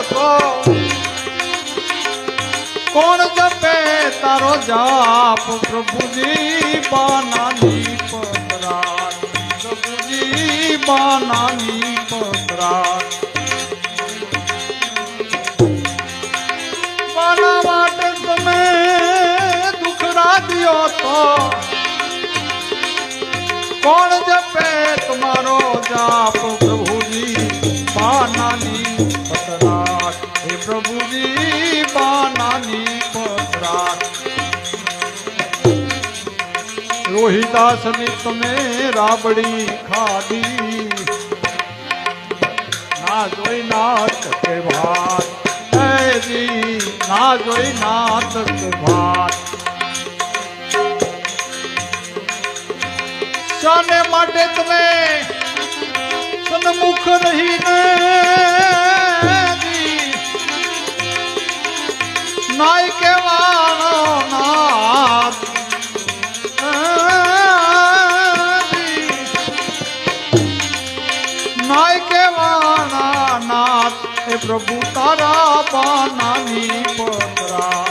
તો. કોણ જપે તારો જાપ? પ્રભુજી બાનાની પતરા પ્રભુજી બાનાની પતરા બાના માટે તમે દુખડા દિયો તો. કોણ જપે તમારો જાપ? રોહિદાસની તમે રાબડી ખાડી. ના જોઈ નાથ કે જી ના જોઈ નાથ કે ભાત શાને માટે તમે સન્મુખ રહીને પ્રભુ તારા પાનાની પતરા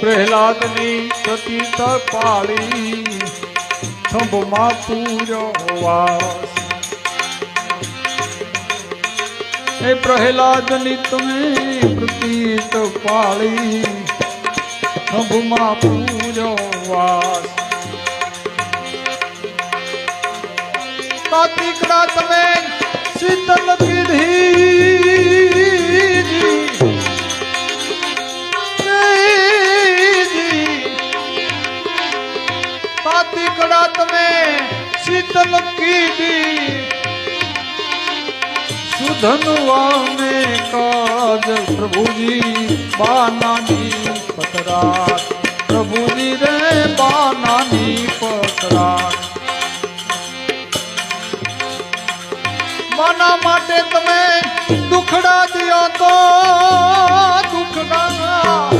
પ્રહલાદની પ્રતિત તપાળી થંભમાં પૂર્યો વાસ હે પ્રહલાદની તમે પ્રતીત પાળી. થંભમાં પૂરો વાસ. કાતિકડા તમે શીતલ કીધી. કાતિકડા તમે શીતલ કીધી. સુધનવાને કાજ પ્રભુજી, બાનાની પતરાત પ્રભુજી રે, બાનાની પતરાત માના માટે તમે દુખડા દિયો તો, દુખડા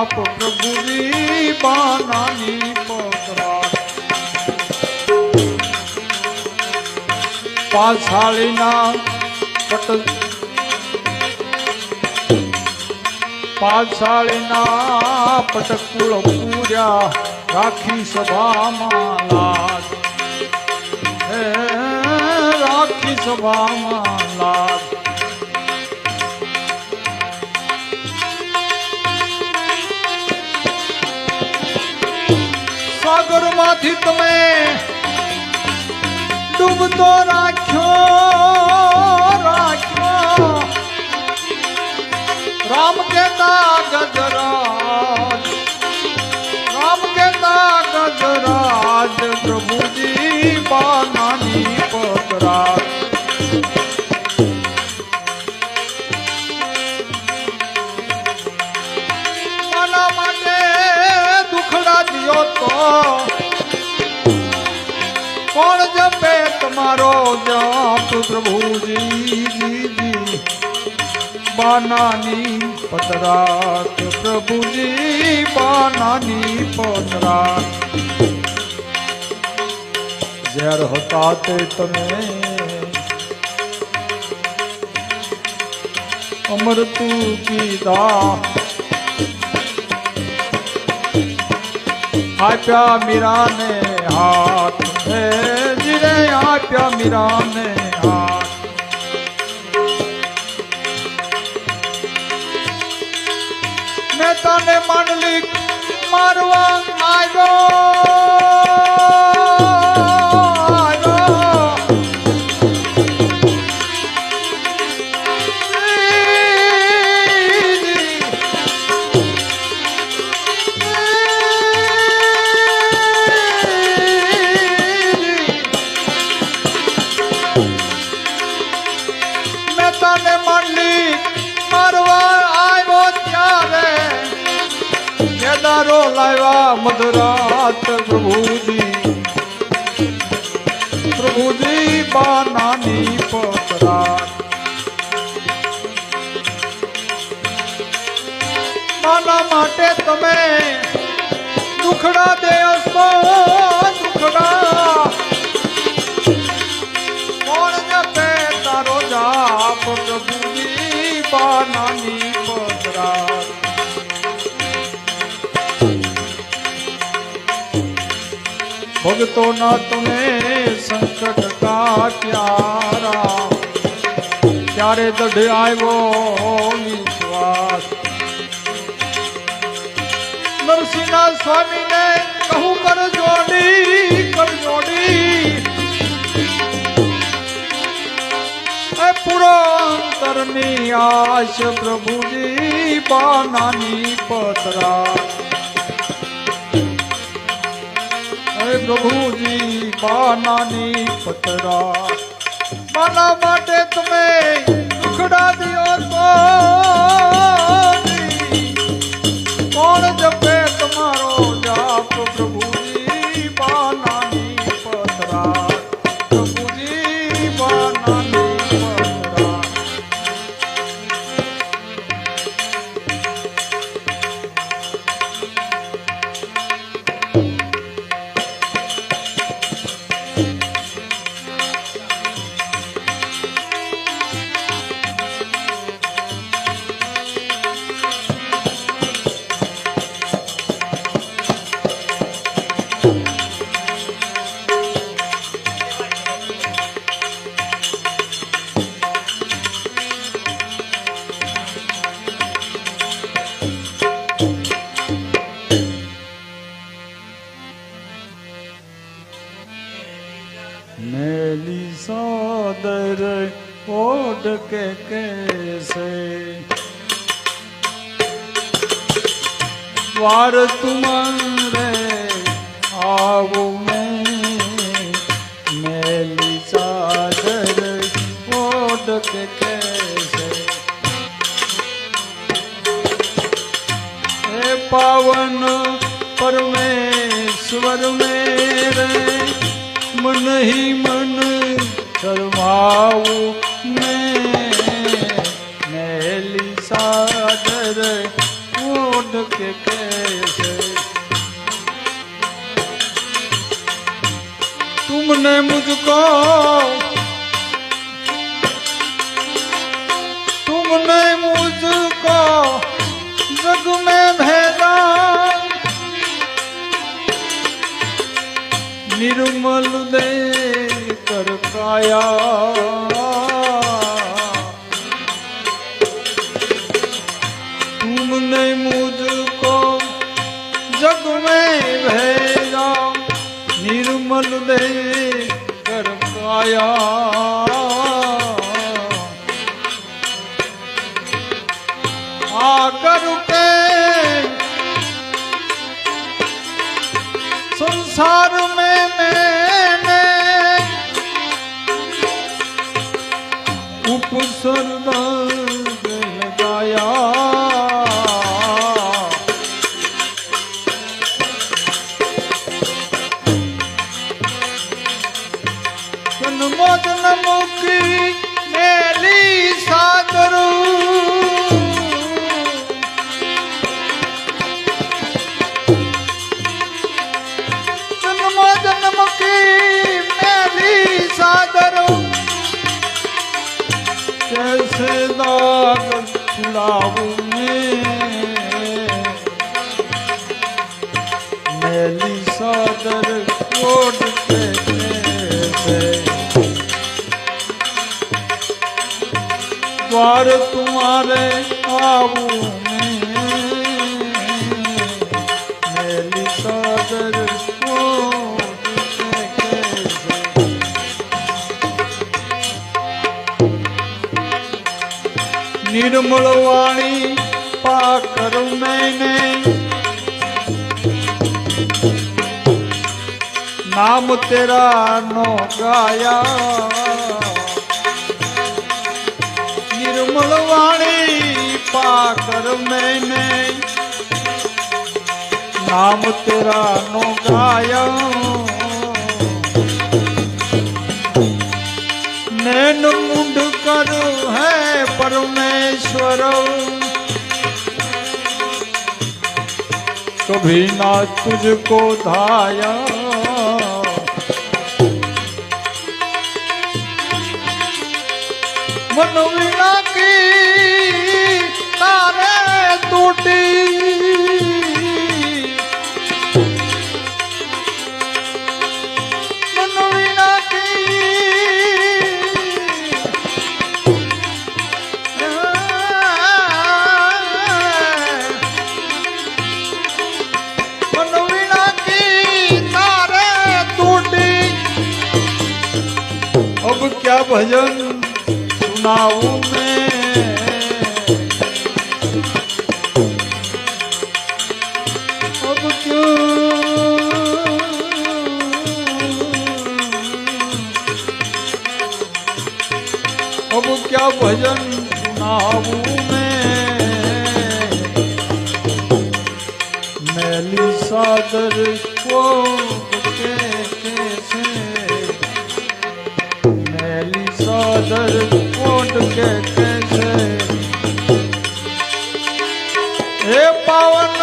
જાપ પ્રભુજી બાનાની પકડા પાછાળીના પટ પાછાળીના પટકુળ પૂર્યા રાખી સભામાં લાગ રાખી સભામાં લાગ સાગરમાંથી તમે ડૂબતો રાખ્યો રાખ્યો. પ્રભુજી જી જી બાનાની પતરાત પ્રભુજી બાનાની પતરાત ઝેર હતા તે તમે અમરતું કીધા આપ્યા મીરાને હાથ હે જીરે આપ્યા મીરાને મારવા આવ્યો માના માટે તમે દુખડા દેશો દુખડા. કોણ જપે તારો જાપ પ્રભુજી બાનાની પતરાત ભક્તોના તમે સંકટ કાટ્યારા ત્યારે દઢ આવ્યો સ્વામીને કહું, કર જોડી કર જોડી. એ પૂરો અંતરની આશ પ્રભુજી બાનાની પતરા. પ્રભુજી બાનાની પતરા. બાના માટે તમે દુખડા દિયો તો કોણ જપે જાપ પ્રભુજી મેલી સોદર ઓડ કે કેસે? દ્વાર તુમારે આવું મેં મેલી ચાદર ઓડ કે કેસે? પાવન પરમેશ્વર મેરે નહીં મન શરમાવું મેલી સાદર ઓઢ કે તુમને મુજકો માયા. તુમને મુજકો જગ મેં ભેગા નિર્મલ દે કર પાયા. જન્મોદન મુખી મેલી સાદરું જન્મોદન મુખી મેલી સાદરું કેસે દાગ લાવું મેલી સાદર કોડ પર તુમારે આવું મેલી સાદર નિર્મળ વાણી પાકર મેં નામ તેરા નો ગાયા. નિર્મળ વાણી પાકર મેને. નામ તેરા નો ગાયા. નૈન મુંડ કર હે પરમેશ્વર. કભી ના તુજકો ધાયા. મનવી નાખી તારે તૂટી મનવી નાખી મનવી નાખી તારે તૂટી અબ ક્યા ભજન અપનાવું ને ક્યાં ભજન સુનાવું મેં મેલી સાદર કો કે છે મેલી સાદર लटके कैसे हे पावन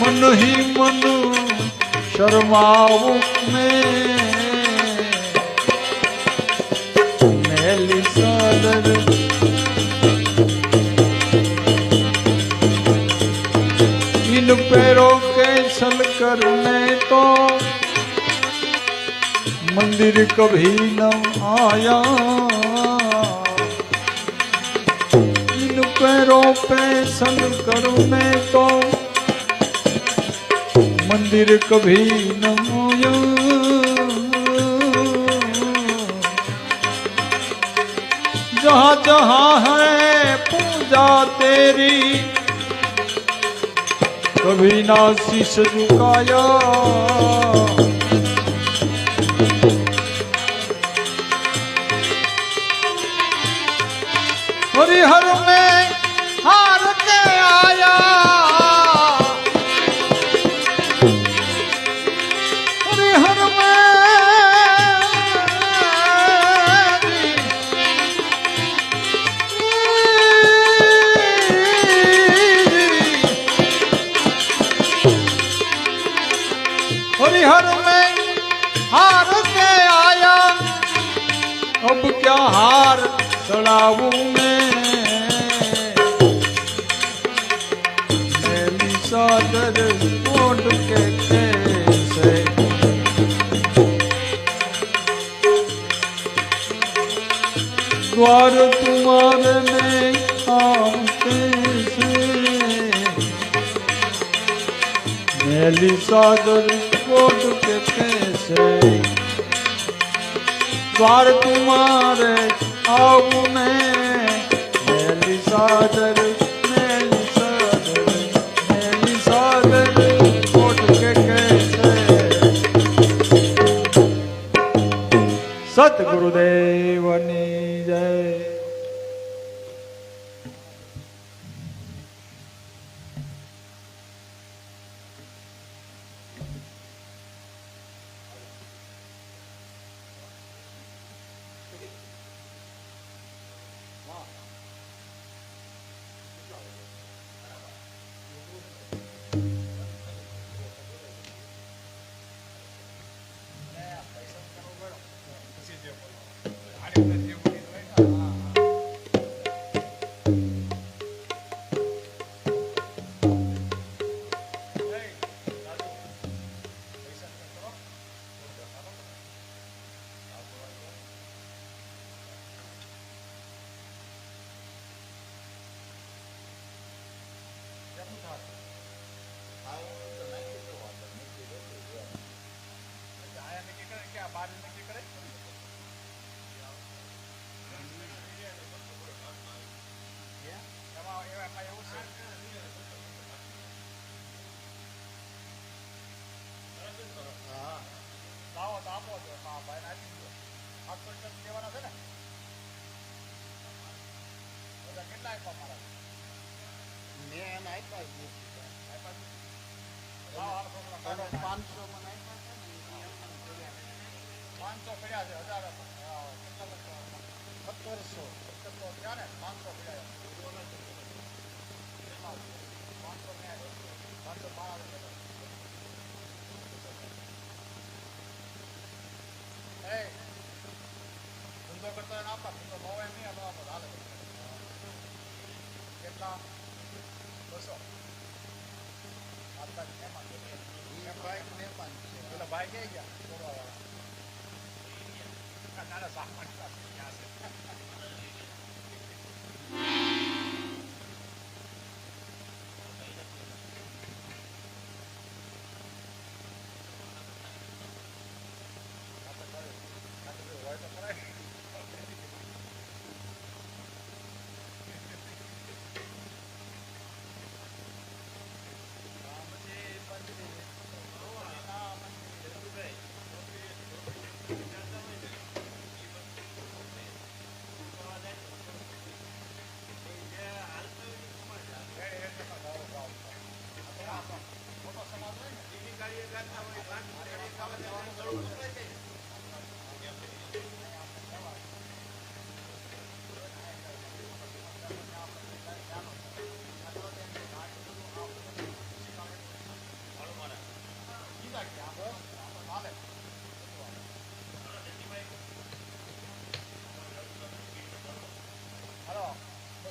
मन ही मन शर्माऊ में। मेली सादर पैरों के छल करने मंदिर कभी न आया। इन पैरों पे सल करने तो। मंदिर कभी न आया। जहाँ जहाँ है पूजा तेरी, कभी ना शीश झुकाया। हरिहर में द्वार तुम्हारे में आते से मैली सादर कोट के कैसे द्वार तुम्हारे आऊ मैं मैली सादर સતગુરુદેવની જય. હા ભાઈ નાખી દો આઠસો રૂપિયા લેવાના છે ને બધા કેટલા આપ્યા મારા મેં એને આપ્યા આપ્યા પાંચસો મને પાંચસો પડ્યા છે હજાર સત્તરસો સત્તરસો થયા ને પાંચસો પડ્યા પાંચસો પાંચસો પાંચ એ ધંધો કરતો હોય ને આપવા ધંધો ન હોય નહીં આપણે હાલે કેટલા બસો આજકાલ મહેમાન છે. પેલા ભાઈ ક્યાં ગયા છોડવાવાળા. ના, ના, સામાન ક્યાં છે?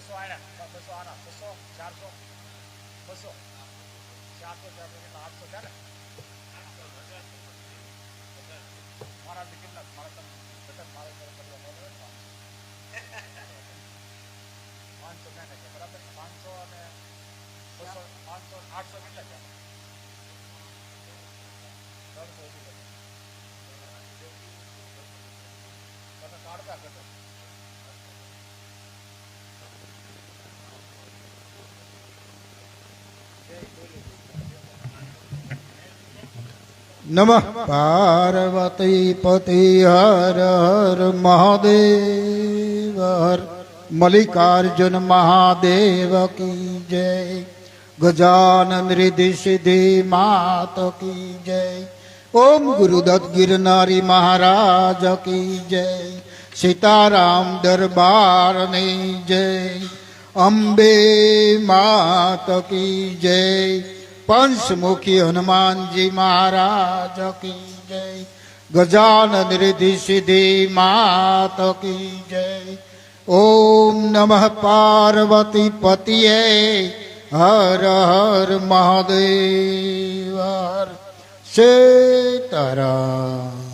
બસો આના બસો આના બસો ચારસો બસો ચારસો ચારસો કેટલા આઠસો છે ને મારા બી કેટલા મારા તમે ઘટક મારે ઘરે કરવા મળે ને પાંચસો છે ને કે બરાબર પાંચસો અને બસો પાંચસો આઠસો કેટલા છે ત્રણસો ઓછી કરે. તમે नमः पार्वती पति हर हर महादेव, हर मल्लिकार्जुन महादेव की जय। गजानन रिधि सिद्धि मात की जय। ओम गुरुदत्त गिर नारी महाराज की जय। सीताराम दरबार ने जय। अम्बे मात की जय। पंचमुखी हनुमान जी महाराज की जय। गजानन रिधि सिद्धि मात की जय। ओम नमः पार्वती पतिये, हर हर महादेव। हर। सीताराम